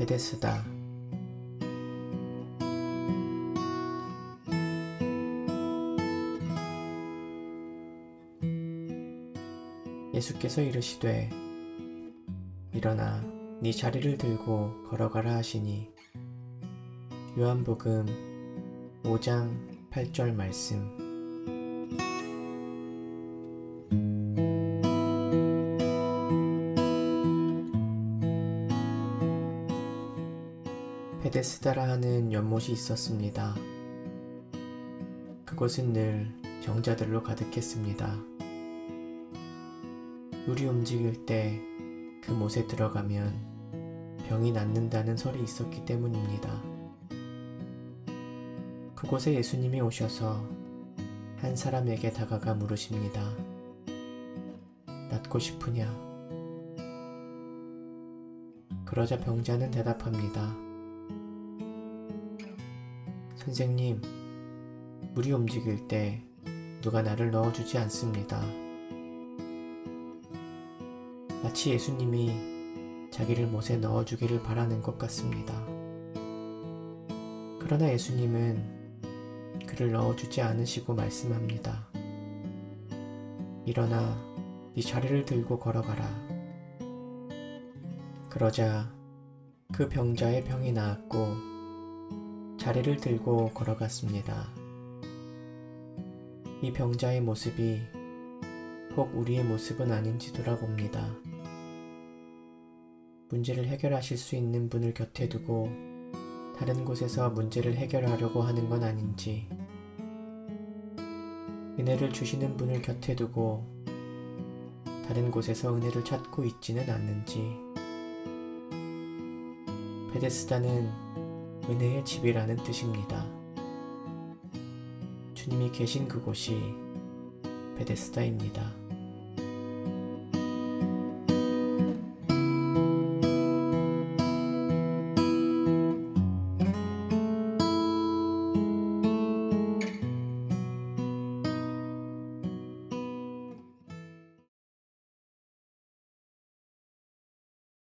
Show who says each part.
Speaker 1: 베데스다. 예수께서 이르시되 일어나 네 자리를 들고 걸어가라 하시니. 요한복음 5장 8절 말씀 베데스다라 하는 연못이 있었습니다. 그곳은 늘 정자들로 가득했습니다. 물이 움직일 때 그 못에 들어가면 병이 낫는다는 설이 있었기 때문입니다. 그곳에 예수님이 오셔서 한 사람에게 다가가 물으십니다. 낫고 싶으냐? 그러자 병자는 대답합니다. 선생님, 물이 움직일 때 누가 나를 넣어주지 않습니다. 마치 예수님이 자기를 못에 넣어주기를 바라는 것 같습니다. 그러나 예수님은 그를 넣어주지 않으시고 말씀합니다. 일어나 네 자리를 들고 걸어가라. 그러자 그 병자의 병이 나았고 자리를 들고 걸어갔습니다. 이 병자의 모습이 혹 우리의 모습은 아닌지 돌아봅니다. 문제를 해결하실 수 있는 분을 곁에 두고 다른 곳에서 문제를 해결하려고 하는 건 아닌지, 은혜를 주시는 분을 곁에 두고 다른 곳에서 은혜를 찾고 있지는 않는지, 베데스다는 은혜의 집이라는 뜻입니다. 주님이 계신 그곳이 베데스다입니다.